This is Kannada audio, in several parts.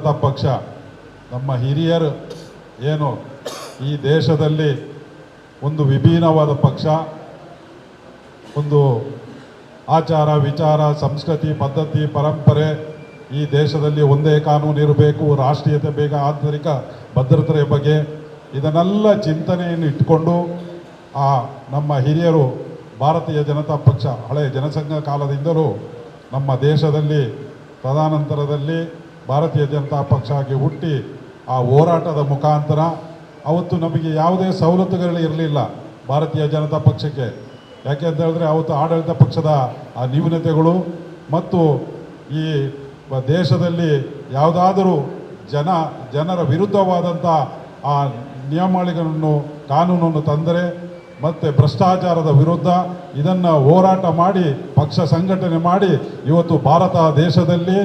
ಜನತಾ ಪಕ್ಷ, ನಮ್ಮ ಹಿರಿಯರು ಏನು ಈ ದೇಶದಲ್ಲಿ ಒಂದು ವಿಭಿನ್ನವಾದ ಪಕ್ಷ, ಒಂದು ಆಚಾರ, ವಿಚಾರ, ಸಂಸ್ಕೃತಿ, ಪದ್ಧತಿ, ಪರಂಪರೆ ಈ ದೇಶದಲ್ಲಿ ಒಂದೇ ಕಾನೂನು ಇರಬೇಕು, ರಾಷ್ಟ್ರೀಯತೆ ಬೇಗ, ಆಂತರಿಕ ಭದ್ರತೆಯ ಬಗ್ಗೆ ಇದನ್ನೆಲ್ಲ ಚಿಂತನೆಯನ್ನು ಇಟ್ಟುಕೊಂಡು ಆ ನಮ್ಮ ಹಿರಿಯರು ಭಾರತೀಯ ಜನತಾ ಪಕ್ಷ ಹಳೆಯ ಜನಸಂಘ ಕಾಲದಿಂದಲೂ ನಮ್ಮ ದೇಶದಲ್ಲಿ ತದನಂತರದಲ್ಲಿ ಭಾರತೀಯ ಜನತಾ ಪಕ್ಷ ಆಗಿ ಹುಟ್ಟಿ ಆ ಹೋರಾಟದ ಮುಖಾಂತರ ಅವತ್ತು ನಮಗೆ ಯಾವುದೇ ಸವಲತ್ತುಗಳು ಇರಲಿಲ್ಲ ಭಾರತೀಯ ಜನತಾ ಪಕ್ಷಕ್ಕೆ. ಯಾಕೆ ಅಂತ ಹೇಳಿದ್ರೆ ಅವತ್ತು ಆಡಳಿತ ಪಕ್ಷದ ಆ ನ್ಯೂನತೆಗಳು ಮತ್ತು ಈ ದೇಶದಲ್ಲಿ ಯಾವುದಾದರೂ ಜನ, ಜನರ ವಿರುದ್ಧವಾದಂಥ ಆ ನಿಯಮಾವಳಿಗಳನ್ನು, ಕಾನೂನನ್ನು ತಂದರೆ ಮತ್ತು ಭ್ರಷ್ಟಾಚಾರದ ವಿರುದ್ಧ ಇದನ್ನು ಹೋರಾಟ ಮಾಡಿ, ಪಕ್ಷ ಸಂಘಟನೆ ಮಾಡಿ ಇವತ್ತು ಭಾರತ ದೇಶದಲ್ಲಿ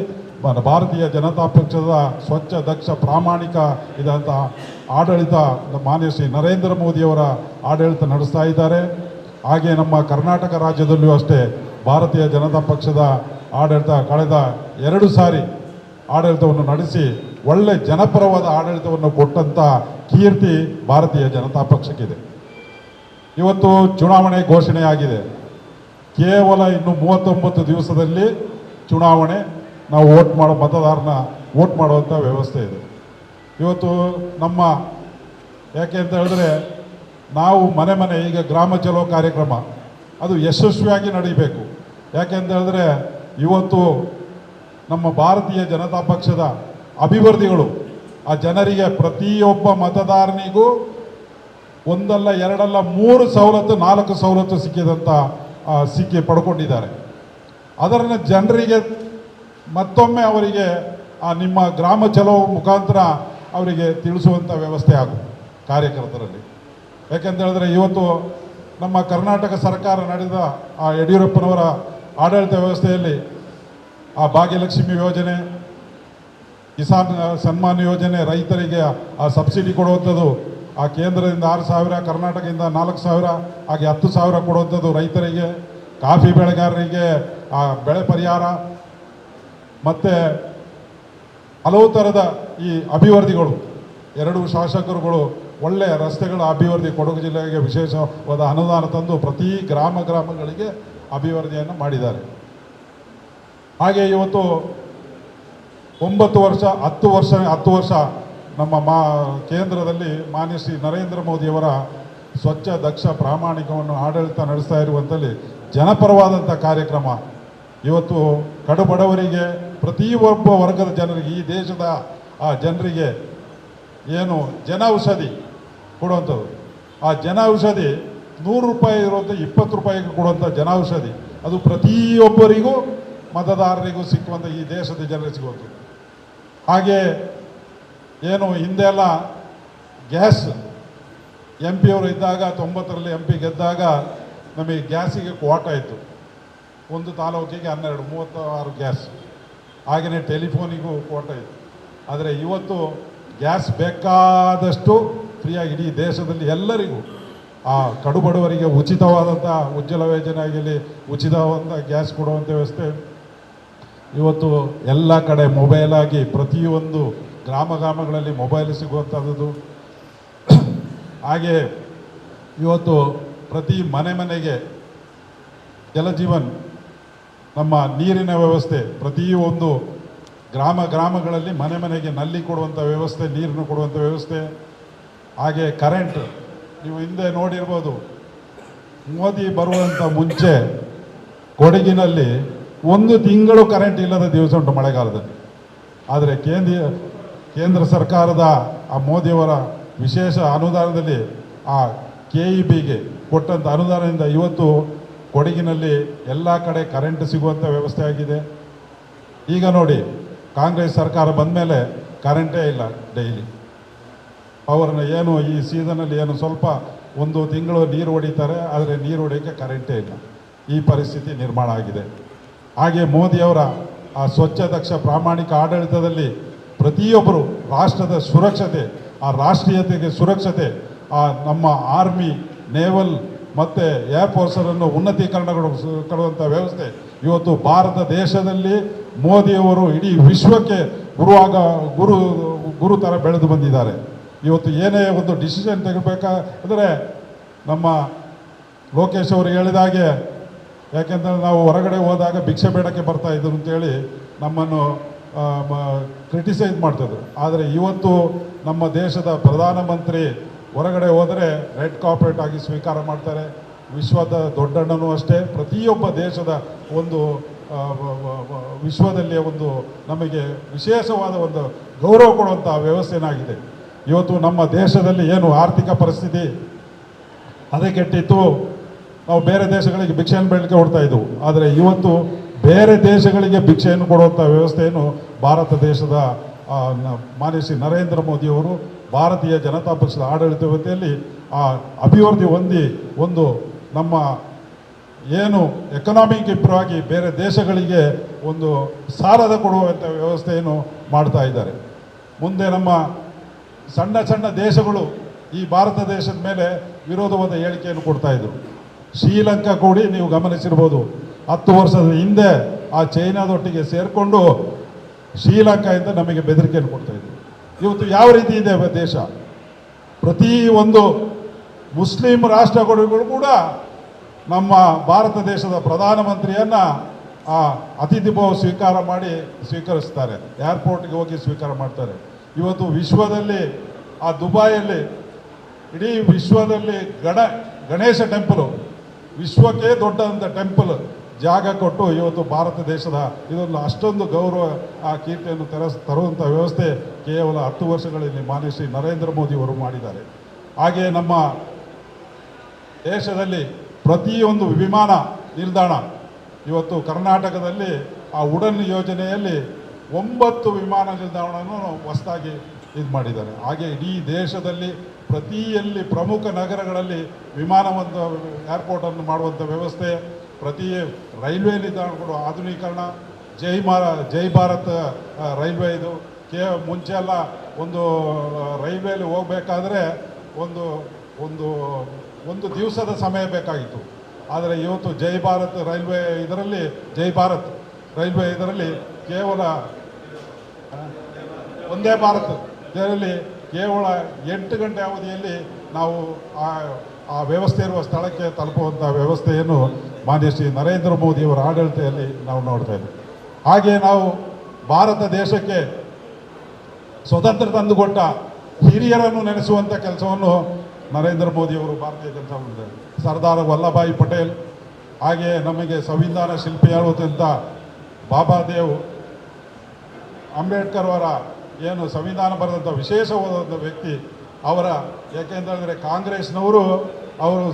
ಭಾರತೀಯ ಜನತಾ ಪಕ್ಷದ ಸ್ವಚ್ಛ, ದಕ್ಷ, ಪ್ರಾಮಾಣಿಕ ಇದಂಥ ಆಡಳಿತ ಮಾನ್ಯ ಶ್ರೀ ನರೇಂದ್ರ ಮೋದಿಯವರ ಆಡಳಿತ ನಡೆಸ್ತಾ ಇದ್ದಾರೆ. ಹಾಗೆ ನಮ್ಮ ಕರ್ನಾಟಕ ರಾಜ್ಯದಲ್ಲೂ ಅಷ್ಟೇ ಭಾರತೀಯ ಜನತಾ ಪಕ್ಷದ ಆಡಳಿತ ಕಳೆದ ಎರಡು ಸಾರಿ ಆಡಳಿತವನ್ನು ನಡೆಸಿ ಒಳ್ಳೆ ಜನಪರವಾದ ಆಡಳಿತವನ್ನು ಕೊಟ್ಟಂಥ ಕೀರ್ತಿ ಭಾರತೀಯ ಜನತಾ ಪಕ್ಷಕ್ಕಿದೆ. ಇವತ್ತು ಚುನಾವಣೆ ಘೋಷಣೆಯಾಗಿದೆ. ಕೇವಲ ಇನ್ನು ಮೂವತ್ತೊಂಬತ್ತು ದಿವಸದಲ್ಲಿ ಚುನಾವಣೆ ನಾವು ವೋಟ್ ಮಾಡೋ ಮತದಾರನ ವೋಟ್ ಮಾಡುವಂಥ ವ್ಯವಸ್ಥೆ ಇದೆ. ಇವತ್ತು ನಮ್ಮ, ಯಾಕೆ ಅಂತ ಹೇಳಿದ್ರೆ ನಾವು ಮನೆ ಮನೆ, ಈಗ ಗ್ರಾಮ ಚಲೋ ಕಾರ್ಯಕ್ರಮ, ಅದು ಯಶಸ್ವಿಯಾಗಿ ನಡೀಬೇಕು. ಯಾಕೆ ಅಂತ ಹೇಳಿದ್ರೆ ಇವತ್ತು ನಮ್ಮ ಭಾರತೀಯ ಜನತಾ ಪಕ್ಷದ ಅಭಿವೃದ್ಧಿಗಳು, ಆ ಜನರಿಗೆ ಪ್ರತಿಯೊಬ್ಬ ಮತದಾರನಿಗೂ ಒಂದಲ್ಲ, ಎರಡಲ್ಲ, ಮೂರು ಸವಲತ್ತು, ನಾಲ್ಕು ಸವಲತ್ತು ಸಿಕ್ಕಿದಂಥ ಸಿಕ್ಕಿ ಪಡ್ಕೊಂಡಿದ್ದಾರೆ. ಅದರನ್ನು ಜನರಿಗೆ ಮತ್ತೊಮ್ಮೆ ಅವರಿಗೆ ಆ ನಿಮ್ಮ ಗ್ರಾಮ ಚಲೋ ಮುಖಾಂತರ ಅವರಿಗೆ ತಿಳಿಸುವಂಥ ವ್ಯವಸ್ಥೆ ಆಗು ಕಾರ್ಯಕರ್ತರಲ್ಲಿ. ಯಾಕೆಂತ ಹೇಳಿದ್ರೆ ಇವತ್ತು ನಮ್ಮ ಕರ್ನಾಟಕ ಸರ್ಕಾರ ನಡೆದ ಆ ಯಡಿಯೂರಪ್ಪನವರ ಆಡಳಿತ ವ್ಯವಸ್ಥೆಯಲ್ಲಿ ಆ ಭಾಗ್ಯಲಕ್ಷ್ಮಿ ಯೋಜನೆ, ಕಿಸಾನ್ ಸನ್ಮಾನ್ ಯೋಜನೆ ರೈತರಿಗೆ ಆ ಸಬ್ಸಿಡಿ ಕೊಡುವಂಥದ್ದು, ಆ ಕೇಂದ್ರದಿಂದ ಆರು ಸಾವಿರ, ಕರ್ನಾಟಕದಿಂದ ನಾಲ್ಕು ಸಾವಿರ, ಹಾಗೆ ಹತ್ತು ಸಾವಿರ ಕೊಡುವಂಥದ್ದು ರೈತರಿಗೆ, ಕಾಫಿ ಬೆಳೆಗಾರರಿಗೆ ಆ ಬೆಳೆ ಪರಿಹಾರ ಮತ್ತು ಹಲವು ಥರದ ಈ ಅಭಿವೃದ್ಧಿಗಳು ಎರಡು ಶಾಸಕರುಗಳು ಒಳ್ಳೆಯ ರಸ್ತೆಗಳ ಅಭಿವೃದ್ಧಿ ಕೊಡಗು ಜಿಲ್ಲೆಗೆ ವಿಶೇಷವಾದ ಅನುದಾನ ತಂದು ಪ್ರತಿ ಗ್ರಾಮ ಗ್ರಾಮಗಳಿಗೆ ಅಭಿವೃದ್ಧಿಯನ್ನು ಮಾಡಿದ್ದಾರೆ. ಹಾಗೆ ಇವತ್ತು ಒಂಬತ್ತು ವರ್ಷ, ಹತ್ತು ವರ್ಷ ಹತ್ತು ವರ್ಷ ನಮ್ಮ ಮಾ, ಕೇಂದ್ರದಲ್ಲಿ ಮಾನ್ಯ ಶ್ರೀ ನರೇಂದ್ರ ಮೋದಿಯವರ ಸ್ವಚ್ಛ, ದಕ್ಷ ಪ್ರಾಮಾಣಿಕವನ್ನು ಆಡಳಿತ ನಡೆಸ್ತಾ ಇರುವಂಥಲ್ಲಿ ಜನಪರವಾದಂಥ ಕಾರ್ಯಕ್ರಮ. ಇವತ್ತು ಕಡುಬಡವರಿಗೆ ಪ್ರತಿಯೊಬ್ಬ ವರ್ಗದ ಜನರಿಗೆ, ಈ ದೇಶದ, ಆ ಜನರಿಗೆ ಏನು ಜನ ಔಷಧಿ ಕೊಡುವಂಥದ್ದು. ಆ ಜನ ಔಷಧಿ ನೂರು ರೂಪಾಯಿ ಇರುವಂಥ, ಇಪ್ಪತ್ತು ರೂಪಾಯಿಗೆ ಕೊಡುವಂಥ ಜನ ಔಷಧಿ ಅದು ಪ್ರತಿಯೊಬ್ಬರಿಗೂ, ಮತದಾರರಿಗೂ ಸಿಕ್ಕುವಂಥ ಈ ದೇಶದ ಜನರಿಗೆ ಸಿಗುವಂಥದ್ದು. ಹಾಗೆ ಏನು ಹಿಂದೆಲ್ಲ ಗ್ಯಾಸ್ ಎಂ ಪಿ ಅವರು ಇದ್ದಾಗ, ತೊಂಬತ್ತರಲ್ಲಿ ಎಂ ಪಿ ಗೆದ್ದಾಗ ನಮಗೆ ಗ್ಯಾಸಿಗೆ ಕ್ವಾಟ ಇತ್ತು. ಒಂದು ತಾಲೂಕಿಗೆ ಹನ್ನೆರಡು, ಮೂವತ್ತಾರು ಗ್ಯಾಸ್. ಹಾಗೆಯೇ ಟೆಲಿಫೋನಿಗೂ ಕೊಡ್ತಾ ಇತ್ತು. ಆದರೆ ಇವತ್ತು ಗ್ಯಾಸ್ ಬೇಕಾದಷ್ಟು ಫ್ರೀಯಾಗಿ ಇಡೀ ದೇಶದಲ್ಲಿ ಎಲ್ಲರಿಗೂ ಆ ಕಡುಬಡವರಿಗೆ ಉಚಿತವಾದಂಥ ಉಜ್ವಲ ಯೋಜನೆ ಆಗಿರಲಿ ಉಚಿತವಾದಂಥ ಗ್ಯಾಸ್ ಕೊಡುವಂಥ ವ್ಯವಸ್ಥೆ. ಇವತ್ತು ಎಲ್ಲ ಕಡೆ ಮೊಬೈಲ್ ಆಗಿ ಪ್ರತಿಯೊಂದು ಗ್ರಾಮ ಗ್ರಾಮಗಳಲ್ಲಿ ಮೊಬೈಲ್ ಸಿಗುವಂಥದ್ದು ಹಾಗೆ ಇವತ್ತು ಪ್ರತಿ ಮನೆ ಮನೆಗೆ ಜಲಜೀವನ್ ನಮ್ಮ ನೀರಿನ ವ್ಯವಸ್ಥೆ ಪ್ರತಿಯೊಂದು ಗ್ರಾಮ ಗ್ರಾಮಗಳಲ್ಲಿ ಮನೆ ಮನೆಗೆ ನಲ್ಲಿ ಕೊಡುವಂಥ ವ್ಯವಸ್ಥೆ, ನೀರನ್ನು ಕೊಡುವಂಥ ವ್ಯವಸ್ಥೆ, ಹಾಗೆ ಕರೆಂಟ್ ನೀವು ಹಿಂದೆ ನೋಡಿರ್ಬೋದು. ಮೋದಿ ಬರುವಂಥ ಮುಂಚೆ ಕೊಡಗಿನಲ್ಲಿ ಒಂದು ತಿಂಗಳು ಕರೆಂಟ್ ಇಲ್ಲದ ದಿವಸ ಉಂಟು ಮಳೆಗಾಲದಲ್ಲಿ. ಆದರೆ ಕೇಂದ್ರ ಕೇಂದ್ರ ಸರ್ಕಾರದ ಆ ಮೋದಿಯವರ ವಿಶೇಷ ಅನುದಾನದಲ್ಲಿ ಆ ಕೆ ಇ ಬಿಗೆ ಕೊಟ್ಟಂಥ ಅನುದಾನದಿಂದ ಇವತ್ತು ಕೊಡಗಿನಲ್ಲಿ ಎಲ್ಲ ಕಡೆ ಕರೆಂಟ್ ಸಿಗುವಂಥ ವ್ಯವಸ್ಥೆ ಆಗಿದೆ. ಈಗ ನೋಡಿ, ಕಾಂಗ್ರೆಸ್ ಸರ್ಕಾರ ಬಂದ ಮೇಲೆ ಕರೆಂಟೇ ಇಲ್ಲ ಡೈಲಿ ಅವ್ರನ್ನ ಏನು, ಈ ಸೀಸನಲ್ಲಿ ಏನು ಸ್ವಲ್ಪ ಒಂದು ತಿಂಗಳು ನೀರು ಹೊಡಿತಾರೆ, ಆದರೆ ನೀರು ಹೊಡೆಯೋಕ್ಕೆ ಕರೆಂಟೇ ಇಲ್ಲ. ಈ ಪರಿಸ್ಥಿತಿ ನಿರ್ಮಾಣ ಆಗಿದೆ. ಹಾಗೆ ಮೋದಿಯವರ ಆ ಸ್ವಚ್ಛ ದಕ್ಷ ಪ್ರಾಮಾಣಿಕ ಆಡಳಿತದಲ್ಲಿ ಪ್ರತಿಯೊಬ್ಬರು ರಾಷ್ಟ್ರದ ಸುರಕ್ಷತೆ, ಆ ರಾಷ್ಟ್ರೀಯತೆಗೆ ಸುರಕ್ಷತೆ, ಆ ನಮ್ಮ ಆರ್ಮಿ ನೇವಲ್ ಮತ್ತು ಏರ್ಫೋರ್ಸರನ್ನು ಉನ್ನತೀಕರಣಗೊಳಿಸಿಕೊಳ್ಳುವಂಥ ವ್ಯವಸ್ಥೆ ಇವತ್ತು ಭಾರತ ದೇಶದಲ್ಲಿ ಮೋದಿಯವರು ಇಡೀ ವಿಶ್ವಕ್ಕೆ ಗುರುವಾಗ, ಗುರು ಗುರು ಥರ ಬೆಳೆದು ಬಂದಿದ್ದಾರೆ. ಇವತ್ತು ಏನೇ ಒಂದು ಡಿಸಿಷನ್ ತೆಗಿಬೇಕಾದ್ರೆ ನಮ್ಮ ಲೋಕೇಶ್ ಅವರು ಹೇಳಿದ ಹಾಗೆ, ಯಾಕೆಂದರೆ ನಾವು ಹೊರಗಡೆ ಹೋದಾಗ ಭಿಕ್ಷೆ ಬೇಡಕ್ಕೆ ಬರ್ತಾ ಇದ್ರು ಅಂತೇಳಿ ನಮ್ಮನ್ನು ಕ್ರಿಟಿಸೈಸ್ ಮಾಡ್ತಿದ್ರು. ಆದರೆ ಇವತ್ತು ನಮ್ಮ ದೇಶದ ಪ್ರಧಾನಮಂತ್ರಿ ಹೊರಗಡೆ ಹೋದರೆ ರೆಡ್ ಕಾರ್ಪೊರೇಟ್ ಆಗಿ ಸ್ವೀಕಾರ ಮಾಡ್ತಾರೆ. ವಿಶ್ವದ ದೊಡ್ಡಣ್ಣನೂ ಅಷ್ಟೇ. ಪ್ರತಿಯೊಬ್ಬ ದೇಶದ ಒಂದು ಆ, ವ- ವ- ವ- ವಿಶ್ವದಲ್ಲಿ ಒಂದು ನಮಗೆ ವಿಶೇಷವಾದ ಒಂದು ಗೌರವ ಕೊಡುವಂಥ ವ್ಯವಸ್ಥೆನಾಗಿದೆ ಇವತ್ತು ನಮ್ಮ ದೇಶದಲ್ಲಿ ಏನು ಆರ್ಥಿಕ ಪರಿಸ್ಥಿತಿ ಅದೇ ಕೆಟ್ಟಿತ್ತು. ನಾವು ಬೇರೆ ದೇಶಗಳಿಗೆ ಭಿಕ್ಷೆಯನ್ನು ಬೆಳಕೆ ಹೊಡ್ತಾ ಇದ್ದವು ಆದರೆ ಇವತ್ತು ಬೇರೆ ದೇಶಗಳಿಗೆ ಭಿಕ್ಷೆಯನ್ನು ಕೊಡುವಂಥ ವ್ಯವಸ್ಥೆಯನ್ನು ಭಾರತ ದೇಶದ ಮಾನ್ಯ ಶ್ರೀ ನರೇಂದ್ರ ಮೋದಿಯವರು ಭಾರತೀಯ ಜನತಾ ಪಕ್ಷದ ಆಡಳಿತ ವ್ಯವಸ್ಥೆಯಲ್ಲಿ ಆ ಅಭಿವೃದ್ಧಿ ಹೊಂದಿ ಒಂದು ನಮ್ಮ ಏನು ಎಕನಾಮಿಕ್ ಇಂಪ್ರೂವ್ ಬೇರೆ ದೇಶಗಳಿಗೆ ಒಂದು ಸಾಲದ ಕೊಡುವಂಥ ವ್ಯವಸ್ಥೆಯನ್ನು ಮಾಡ್ತಾ ಇದ್ದಾರೆ. ಮುಂದೆ ನಮ್ಮ ಸಣ್ಣ ಸಣ್ಣ ದೇಶಗಳು ಈ ಭಾರತ ದೇಶದ ಮೇಲೆ ವಿರೋಧವಾದ ಹೇಳಿಕೆಯನ್ನು ಕೊಡ್ತಾ ಇದ್ರು. ಶ್ರೀಲಂಕಾ ಕೂಡಿ ನೀವು ಗಮನಿಸಿರ್ಬೋದು. ಹತ್ತು ವರ್ಷದ ಹಿಂದೆ ಆ ಚೈನಾದೊಟ್ಟಿಗೆ ಸೇರಿಕೊಂಡು ಶ್ರೀಲಂಕಾ ಇಂದ ನಮಗೆ ಬೆದರಿಕೆಯನ್ನು ಕೊಡ್ತಾ ಇದ್ರು. ಇವತ್ತು ಯಾವ ರೀತಿ ಇದೆ ದೇಶ? ಪ್ರತಿ ಒಂದು ಮುಸ್ಲಿಂ ರಾಷ್ಟ್ರಗಳು ಕೂಡ ನಮ್ಮ ಭಾರತ ದೇಶದ ಪ್ರಧಾನಮಂತ್ರಿಯನ್ನ ಆ ಅತಿಥಿ ಭಾವ ಸ್ವೀಕಾರ ಮಾಡಿ ಸ್ವೀಕರಿಸ್ತಾರೆ. ಏರ್ಪೋರ್ಟ್ಗೆ ಹೋಗಿ ಸ್ವೀಕಾರ ಮಾಡ್ತಾರೆ. ಇವತ್ತು ವಿಶ್ವದಲ್ಲಿ, ಆ ದುಬಾಯಲ್ಲಿ, ಇಡೀ ವಿಶ್ವದಲ್ಲಿ ಗಣ, ಗಣೇಶ ಟೆಂಪಲು ವಿಶ್ವಕ್ಕೆ ದೊಡ್ಡದಂಥ ಟೆಂಪಲ್ ಜಾಗ ಕೊಟ್ಟು ಇವತ್ತು ಭಾರತ ದೇಶದ ಇದೊಂದು ಅಷ್ಟೊಂದು ಗೌರವ ಆ ಕೀರ್ತಿಯನ್ನು ತರ ತರುವಂಥ ವ್ಯವಸ್ಥೆ ಕೇವಲ ಹತ್ತು ವರ್ಷಗಳಲ್ಲಿ ಮಾನ್ಯ ಶ್ರೀ ನರೇಂದ್ರ ಮೋದಿಯವರು ಮಾಡಿದ್ದಾರೆ. ಹಾಗೆ ನಮ್ಮ ದೇಶದಲ್ಲಿ ಪ್ರತಿಯೊಂದು ವಿಮಾನ ನಿಲ್ದಾಣ ಇವತ್ತು ಕರ್ನಾಟಕದಲ್ಲಿ ಆ ಉಡನ್ ಯೋಜನೆಯಲ್ಲಿ ಒಂಬತ್ತು ವಿಮಾನ ನಿಲ್ದಾಣವನ್ನು ಹೊಸದಾಗಿ ಇದು ಮಾಡಿದ್ದಾರೆ. ಹಾಗೆ ಇಡೀ ದೇಶದಲ್ಲಿ ಪ್ರತಿಯಲ್ಲಿ ಪ್ರಮುಖ ನಗರಗಳಲ್ಲಿ ವಿಮಾನವನ್ನು ಏರ್ಪೋರ್ಟನ್ನು ಮಾಡುವಂಥ ವ್ಯವಸ್ಥೆ ಪ್ರತಿ ರೈಲ್ವೆ ನಿಲ್ದಾಣಗಳು ಆಧುನೀಕರಣ. ಜೈ ಮಾರ, ಜೈ ಭಾರತ್ ರೈಲ್ವೆ ಇದು. ಕೇ, ಮುಂಚೆ ಎಲ್ಲ ಒಂದು ರೈಲ್ವೇಲಿ ಹೋಗಬೇಕಾದ್ರೆ ಒಂದು ಒಂದು ಒಂದು ದಿವಸದ ಸಮಯ ಬೇಕಾಗಿತ್ತು. ಆದರೆ ಇವತ್ತು ಜೈ ಭಾರತ್ ರೈಲ್ವೆ ಇದರಲ್ಲಿ, ಜೈ ಭಾರತ್ ರೈಲ್ವೆ ಇದರಲ್ಲಿ ಕೇವಲ ಒಂದೇ ಭಾರತ್ ಇದರಲ್ಲಿ ಕೇವಲ ಎಂಟು ಗಂಟೆ ಅವಧಿಯಲ್ಲಿ ನಾವು ಆ ಆ ವ್ಯವಸ್ಥೆ ಇರುವ ಸ್ಥಳಕ್ಕೆ ತಲುಪುವಂಥ ವ್ಯವಸ್ಥೆಯನ್ನು ಮಾನ್ಯ ಶ್ರೀ ನರೇಂದ್ರ ಮೋದಿಯವರ ಆಡಳಿತದಲ್ಲಿ ನಾವು ನೋಡ್ತಾ ಇದ್ದೀವಿ ಹಾಗೆ ನಾವು ಭಾರತ ದೇಶಕ್ಕೆ ಸ್ವತಂತ್ರ ತಂದುಕೊಟ್ಟ ಹಿರಿಯರನ್ನು ನೆನೆಸುವಂಥ ಕೆಲಸವನ್ನು ನರೇಂದ್ರ ಮೋದಿಯವರು ಭಾರತೀಯ ಜನತಾ ಮಾಡಿದ್ದಾರೆ ಸರ್ದಾರ್ ವಲ್ಲಭಾಯಿ ಪಟೇಲ್, ಹಾಗೆ ನಮಗೆ ಸಂವಿಧಾನ ಶಿಲ್ಪಿಯಾಗುವಂಥ ಬಾಬಾ ದೇವ್ ಅಂಬೇಡ್ಕರ್ ಅವರ ಏನು ಸಂವಿಧಾನ ಬರೆದಂಥ ವಿಶೇಷವಾದಂಥ ವ್ಯಕ್ತಿ ಅವರ ಯಾಕೆಂತಂದರೆ ಕಾಂಗ್ರೆಸ್ನವರು ಅವರು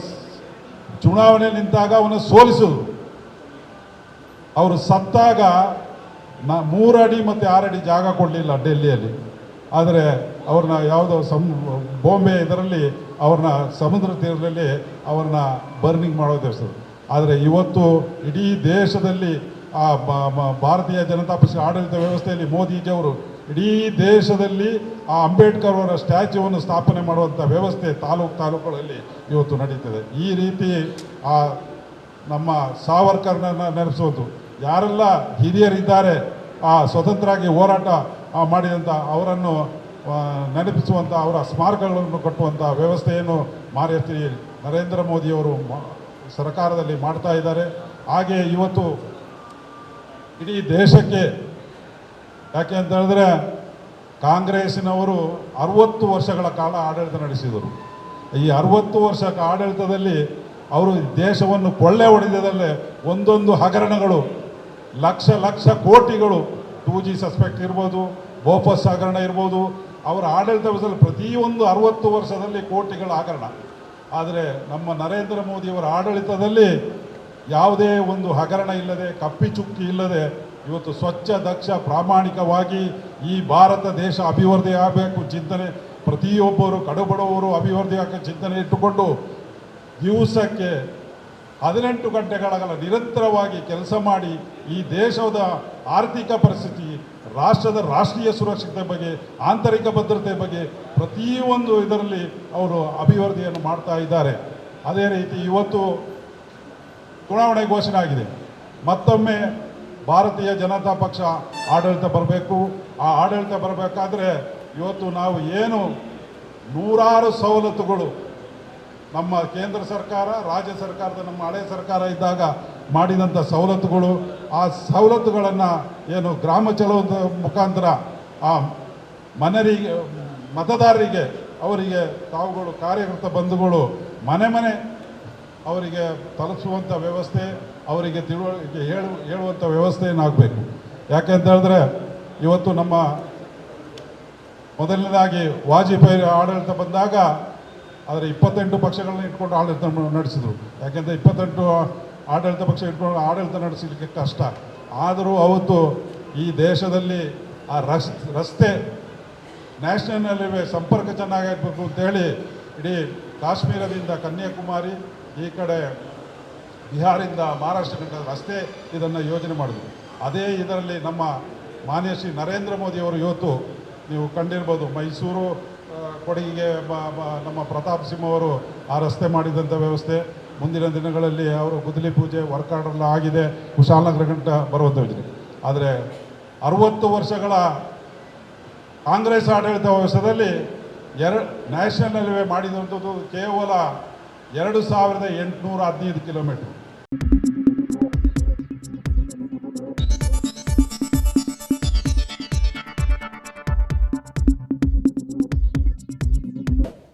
ಚುನಾವಣೆ ನಿಂತಾಗ ಅವನು ಸೋಲಿಸಿದ್ರು ಅವರು ಸತ್ತಾಗ ನ ಮೂರು ಅಡಿ ಮತ್ತು ಆರಡಿ ಜಾಗ ಕೊಡಲಿಲ್ಲ ಡೆಲ್ಲಿಯಲ್ಲಿ. ಆದರೆ ಅವ್ರನ್ನ ಯಾವುದೋ ಸಮ ಬಾಂಬೆ ಇದರಲ್ಲಿ ಅವ್ರನ್ನ ಸಮುದ್ರ ತೀರದಲ್ಲಿ ಅವ್ರನ್ನ ಬರ್ನಿಂಗ್ ಮಾಡೋದು ಹೆಸರು ಆದರೆ ಇವತ್ತು ಇಡೀ ದೇಶದಲ್ಲಿ ಆ ಭಾರತೀಯ ಜನತಾ ಪಕ್ಷ ಆಡಳಿತ ವ್ಯವಸ್ಥೆಯಲ್ಲಿ ಮೋದಿಜಿಯವರು ಇಡೀ ದೇಶದಲ್ಲಿ ಆ ಅಂಬೇಡ್ಕರ್ ಅವರ ಸ್ಟ್ಯಾಚ್ಯೂವನ್ನು ಸ್ಥಾಪನೆ ಮಾಡುವಂಥ ವ್ಯವಸ್ಥೆ ತಾಲೂಕು ತಾಲೂಕುಗಳಲ್ಲಿ ಇವತ್ತು ನಡೀತದೆ. ಈ ರೀತಿ ಆ ನಮ್ಮ ಸಾವರ್ಕರ್ನ ನೆನೆಸೋದು ಯಾರೆಲ್ಲ ಹಿರಿಯರಿದ್ದಾರೆ, ಆ ಸ್ವತಂತ್ರವಾಗಿ ಹೋರಾಟ ಮಾಡಿದಂಥ ಅವರನ್ನು ನೆನಪಿಸುವಂಥ ಅವರ ಸ್ಮಾರಕಗಳನ್ನು ಕಟ್ಟುವಂಥ ವ್ಯವಸ್ಥೆಯನ್ನು ಮಾನ್ಯ ಶ್ರೀ ನರೇಂದ್ರ ಮೋದಿಯವರು ಸರ್ಕಾರದಲ್ಲಿ ಮಾಡ್ತಾ ಇದ್ದಾರೆ. ಹಾಗೆ ಇವತ್ತು ಇಡೀ ದೇಶಕ್ಕೆ ಯಾಕೆ ಅಂತ ಹೇಳಿದ್ರೆ ಕಾಂಗ್ರೆಸ್ಸಿನವರು ಅರವತ್ತು ವರ್ಷಗಳ ಕಾಲ ಆಡಳಿತ ನಡೆಸಿದರು. ಈ ಅರವತ್ತು ವರ್ಷ ಆಡಳಿತದಲ್ಲಿ ಅವರು ದೇಶವನ್ನು ಕೊಳ್ಳೆ ಹೊಡೆದಲ್ಲೇ ಒಂದೊಂದು ಹಗರಣಗಳು, ಲಕ್ಷ ಲಕ್ಷ ಕೋಟಿಗಳು ಟೂ ಜಿ ಸಸ್ಪೆಕ್ಟ್ ಇರ್ಬೋದು ಬೋಫಸ್ ಹಗರಣ ಇರ್ಬೋದು, ಅವರ ಆಡಳಿತ ವರ್ಷದಲ್ಲಿ ಪ್ರತಿಯೊಂದು ಅರವತ್ತು ವರ್ಷದಲ್ಲಿ ಕೋಟಿಗಳ ಹಗರಣ. ಆದರೆ ನಮ್ಮ ನರೇಂದ್ರ ಮೋದಿಯವರ ಆಡಳಿತದಲ್ಲಿ ಯಾವುದೇ ಒಂದು ಹಗರಣ ಇಲ್ಲದೆ ಕಪ್ಪಿಚುಕ್ಕಿ ಇಲ್ಲದೆ ಇವತ್ತು ಸ್ವಚ್ಛ, ದಕ್ಷ, ಪ್ರಾಮಾಣಿಕವಾಗಿ ಈ ಭಾರತ ದೇಶ ಅಭಿವೃದ್ಧಿ ಆಗಬೇಕು ಚಿಂತನೆ. ಪ್ರತಿಯೊಬ್ಬರು, ಕಡುಬಡವರು ಅಭಿವೃದ್ಧಿ ಆಗೋ ಚಿಂತನೆ ಇಟ್ಟುಕೊಂಡು ದಿವಸಕ್ಕೆ ಹದಿನೆಂಟು ಗಂಟೆಗಳ ನಿರಂತರವಾಗಿ ಕೆಲಸ ಮಾಡಿ ಈ ದೇಶದ ಆರ್ಥಿಕ ಪರಿಸ್ಥಿತಿ, ರಾಷ್ಟ್ರದ ರಾಷ್ಟ್ರೀಯ ಸುರಕ್ಷತೆ ಬಗ್ಗೆ, ಆಂತರಿಕ ಭದ್ರತೆ ಬಗ್ಗೆ ಪ್ರತಿಯೊಂದು ಇದರಲ್ಲಿ ಅವರು ಅಭಿವೃದ್ಧಿಯನ್ನು ಮಾಡ್ತಾ ಇದ್ದಾರೆ. ಅದೇ ರೀತಿ ಇವತ್ತು ಚುನಾವಣೆ ಘೋಷಣೆ ಆಗಿದೆ. ಮತ್ತೊಮ್ಮೆ ಭಾರತೀಯ ಜನತಾ ಪಕ್ಷ ಆಡಳಿತ ಬರಬೇಕು. ಆ ಆಡಳಿತ ಬರಬೇಕಾದ್ರೆ ಇವತ್ತು ನಾವು ಏನು ನೂರಾರು ಸವಲತ್ತುಗಳು ನಮ್ಮ ಕೇಂದ್ರ ಸರ್ಕಾರ, ರಾಜ್ಯ ಸರ್ಕಾರದ ನಮ್ಮ ಹಳೆ ಸರ್ಕಾರ ಇದ್ದಾಗ ಮಾಡಿದಂಥ ಸವಲತ್ತುಗಳು. ಆ ಸವಲತ್ತುಗಳನ್ನು ಏನು ಗ್ರಾಮ ಚಲೋದ ಮುಖಾಂತರ ಆ ಮನರಿಗೆ ಮತದಾರರಿಗೆ, ಅವರಿಗೆ ತಾವುಗಳು ಕಾರ್ಯಕರ್ತ ಬಂಧುಗಳು ಮನೆ ಮನೆ ಅವರಿಗೆ ತಲುಪಿಸುವಂಥ ವ್ಯವಸ್ಥೆ ಅವರಿಗೆ ತಿಳುವಳಿಕೆ ಹೇಳು ಹೇಳುವಂಥ ವ್ಯವಸ್ಥೆಯನ್ನಾಗಬೇಕು ಯಾಕೆಂತ ಹೇಳಿದ್ರೆ, ಇವತ್ತು ನಮ್ಮ ಮೊದಲನೇದಾಗಿ ವಾಜಪೇಯಿ ಆಡಳಿತ ಬಂದಾಗ ಅದರ ಇಪ್ಪತ್ತೆಂಟು ಪಕ್ಷಗಳನ್ನ ಇಟ್ಕೊಂಡು ಆಡಳಿತ ನಡೆಸಿದರು. ಯಾಕೆಂದರೆ ಇಪ್ಪತ್ತೆಂಟು ಆಡಳಿತ ಪಕ್ಷ ಇಟ್ಕೊಂಡು ಆಡಳಿತ ನಡೆಸಲಿಕ್ಕೆ ಕಷ್ಟ. ಆದರೂ ಅವತ್ತು ಈ ದೇಶದಲ್ಲಿ ಆ ರಸ್, ರಸ್ತೆ ನ್ಯಾಷನಲ್ ಹೈವೇ ಸಂಪರ್ಕ ಚೆನ್ನಾಗಿರ್ಬೇಕು ಅಂತೇಳಿ ಇಡೀ ಕಾಶ್ಮೀರದಿಂದ ಕನ್ಯಾಕುಮಾರಿ ಈ ಕಡೆ ಬಿಹಾರಿಂದ ಮಹಾರಾಷ್ಟ್ರ ಗಂಟ ರಸ್ತೆ ಇದನ್ನು ಯೋಜನೆ ಮಾಡಿದ್ರು. ಅದೇ ಇದರಲ್ಲಿ ನಮ್ಮ ಮಾನ್ಯ ಶ್ರೀ ನರೇಂದ್ರ ಮೋದಿಯವರು ಇವತ್ತು ನೀವು ಕಂಡಿರ್ಬೋದು, ಮೈಸೂರು ಕೊಡಗಿಗೆ ನಮ್ಮ ಪ್ರತಾಪ್ ಸಿಂಹ ಅವರು ಆ ರಸ್ತೆ ಮಾಡಿದಂಥ ವ್ಯವಸ್ಥೆ. ಮುಂದಿನ ದಿನಗಳಲ್ಲಿ ಅವರು ಗುದ್ದಲಿ ಪೂಜೆ ವರ್ಕ್ ಆಗಿದೆ ಆಗಿದೆ ಕುಶಾಲನಗರ ಗಂಟ ಬರುವಂಥ ಯೋಜನೆ. ಆದರೆ ಅರುವತ್ತು ವರ್ಷಗಳ ಕಾಂಗ್ರೆಸ್ ಆಡಳಿತ ವ್ಯವಸ್ಥೆಯಲ್ಲಿ ಎರ, ನ್ಯಾಷನಲ್ ಹೈವೇ ಮಾಡಿದಂಥದ್ದು ಕೇವಲ ಎರಡು ಸಾವಿರದ ಎಂಟುನೂರ ಹದಿನೈದು ಕಿಲೋಮೀಟ್ರ್.